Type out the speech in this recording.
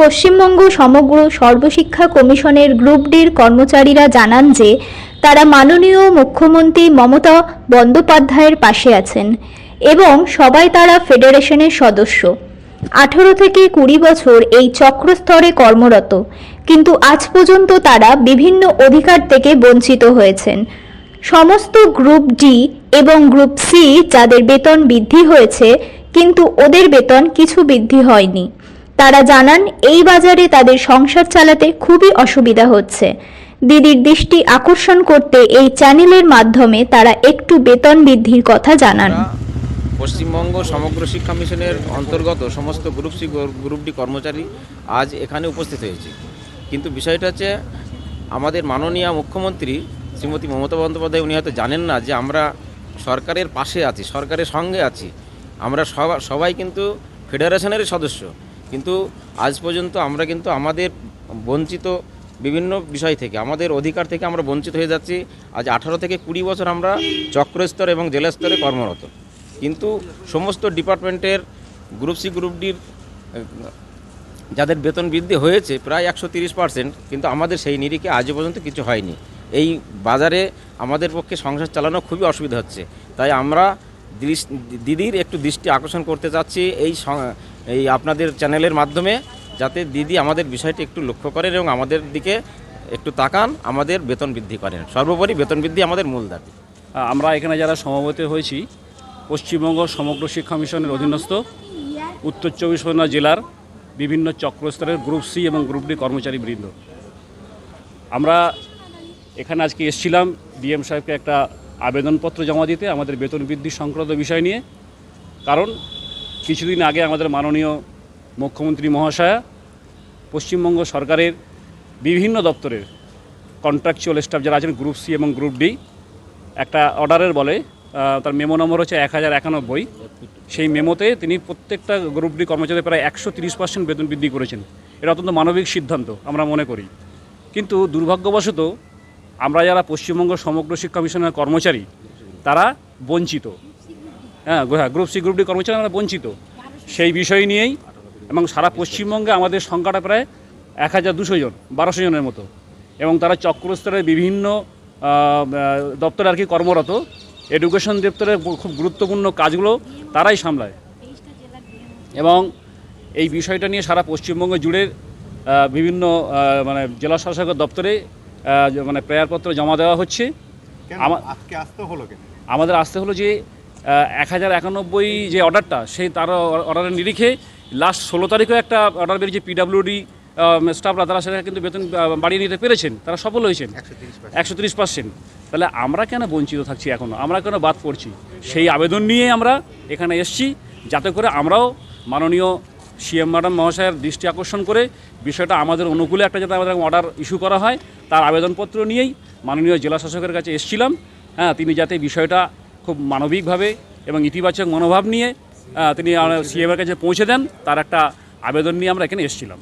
পশ্চিমবঙ্গ সমগ্র সর্বশিক্ষা কমিশনের গ্রুপ ডির কর্মচারীরা জানান যে, তারা মাননীয় মুখ্যমন্ত্রী মমতা বন্দ্যোপাধ্যায়ের পাশে আছেন এবং সবাই তারা ফেডারেশনের সদস্য। আঠেরো থেকে কুড়ি বছর এই চক্রস্তরে কর্মরত, কিন্তু আজ পর্যন্ত তারা বিভিন্ন অধিকার থেকে বঞ্চিত হয়েছেন। সমস্ত গ্রুপ ডি এবং গ্রুপ সি যাদের বেতন বৃদ্ধি হয়েছে, কিন্তু ওদের বেতন কিছু বৃদ্ধি হয়নি। তারা জানান, এই বাজারে তাদের সংসার চালাতে খুবই অসুবিধা হচ্ছে। দিদির দৃষ্টি আকর্ষণ করতে এই চ্যানেলের মাধ্যমে তারা একটু বেতন বৃদ্ধির কথা জানান। পশ্চিমবঙ্গ সমগ্র শিক্ষা মিশনের অন্তর্গত সমস্ত গ্রুপ সি গ্রুপ ডি কর্মচারী আজ এখানে উপস্থিত হয়েছে। কিন্তু বিষয়টা হচ্ছে, আমাদের মাননীয় মুখ্যমন্ত্রী শ্রীমতী মমতা বন্দ্যোপাধ্যায়, উনি হয়তো জানেন না যে আমরা সরকারের পাশে আছি, সরকারের সঙ্গে আছি। আমরা সবা- সবাই কিন্তু ফেডারেশনের সদস্য। কিন্তু আজ পর্যন্ত আমরা কিন্তু আমাদের বঞ্চিত বিভিন্ন বিষয় থেকে, আমাদের অধিকার থেকে আমরা বঞ্চিত হয়ে যাচ্ছি। আজ আঠারো থেকে কুড়ি বছর আমরা চক্র স্তর এবং জেলা স্তরে কর্মরত। কিন্তু সমস্ত ডিপার্টমেন্টের গ্রুপ সি, গ্রুপ ডির যাদের বেতন বৃদ্ধি হয়েছে প্রায় একশো তিরিশ পার্সেন্ট, কিন্তু আমাদের সেই নিরিখে আজও পর্যন্ত কিছু হয়নি। এই বাজারে আমাদের পক্ষে সংসার চালানো খুবই অসুবিধা হচ্ছে। তাই আমরা দিদির একটু দৃষ্টি আকর্ষণ করতে চাচ্ছি। এই এই আপনাদের চ্যানেলের মাধ্যমে যাতে দিদি আমাদের বিষয়টি একটু লক্ষ্য করেন এবং আমাদের দিকে একটু তাকান, আমাদের বেতন বৃদ্ধি করেন। সর্বোপরি বেতন বৃদ্ধি আমাদের মূল দাবি। আমরা এখানে যারা সমবেত হয়েছি, পশ্চিমবঙ্গ সমগ্র শিক্ষা মিশনের অধীনস্থ, উত্তর চব্বিশ পরগনা জেলার বিভিন্ন চক্রস্তরের গ্রুপ সি এবং গ্রুপ ডি কর্মচারী বৃন্দ আমরা এখানে আজকে এসেছিলাম, ডিএম সাহেবকে একটা আবেদনপত্র জমা দিতে, আমাদের বেতন বৃদ্ধি সংক্রান্ত বিষয় নিয়ে। কারণ কিছুদিন আগে আমাদের মাননীয় মুখ্যমন্ত্রী মহাশয়া, পশ্চিমবঙ্গ সরকারের বিভিন্ন দপ্তরের কন্ট্রাকচুয়াল স্টাফ যারা আছেন গ্রুপ সি এবং গ্রুপ ডি একটা অর্ডারের বলে তার মেমো নম্বর হচ্ছে এক হাজার একানব্বই। সেই মেমোতে তিনি প্রত্যেকটা গ্রুপ ডি কর্মচারীদের প্রায় একশো তিরিশ পার্সেন্ট বেতন বৃদ্ধি করেছেন। এটা অত্যন্ত মানবিক সিদ্ধান্ত, আমরা মনে করি। কিন্তু দুর্ভাগ্যবশত, আমরা যারা পশ্চিমবঙ্গ সমগ্র শিক্ষা মিশনের কর্মচারী, তারা বঞ্চিত। হ্যাঁ হ্যাঁ গ্রুপ সি গ্রুপ ডি কর্মচারী আমরা বঞ্চিত। সেই বিষয় নিয়েই এবং সারা পশ্চিমবঙ্গে আমাদের সংখ্যাটা প্রায় এক হাজার দুশো জন বারোশো জনের মতো। এবং তারা চক্রস্তরের বিভিন্ন দপ্তরে আর কি কর্মরত। এডুকেশন দপ্তরের খুব গুরুত্বপূর্ণ কাজগুলো তারাই সামলায়। এবং এই বিষয়টা নিয়ে সারা পশ্চিমবঙ্গ জুড়ে বিভিন্ন মানে জেলা শাসকের দপ্তরে মানে প্রেয়ারপত্র জমা দেওয়া হচ্ছে। আমাদের আসতে হলো যে এক হাজার একানব্বই যে অর্ডারটা সেই তার অর্ডারের নিরিখে লাস্ট ষোলো তারিখেও একটা অর্ডার বেরিয়েছে পিডাব্লিউডি স্টাফরা তারা সেটা কিন্তু বেতন বাড়িয়ে নিতে পেরেছেন তারা সফল হয়েছেন। একশো তিরিশ একশো তিরিশ পার্সেন্ট তাহলে আমরা কেন বঞ্চিত থাকছি এখনও আমরা কেন বাদ পড়ছি? সেই আবেদন নিয়ে আমরা এখানে এসছি যাতে করে আমরাও মাননীয় সিএম ম্যাডাম মহাশয়ের দৃষ্টি আকর্ষণ করে বিষয়টা আমাদের অনুকূলে একটা যাতে আমাদের অর্ডার ইস্যু করা হয় তার আবেদনপত্র নিয়েই মাননীয় জেলা শাসকের কাছে এসেছিলাম। হ্যাঁ তিনি যাতে বিষয়টা খুব মানবিকভাবে এবং ইতিবাচক মনোভাব নিয়ে তিনি সিএমের কাছে পৌঁছে দেন। তার একটা আবেদন নিয়ে আমরা এখানে এসেছিলাম।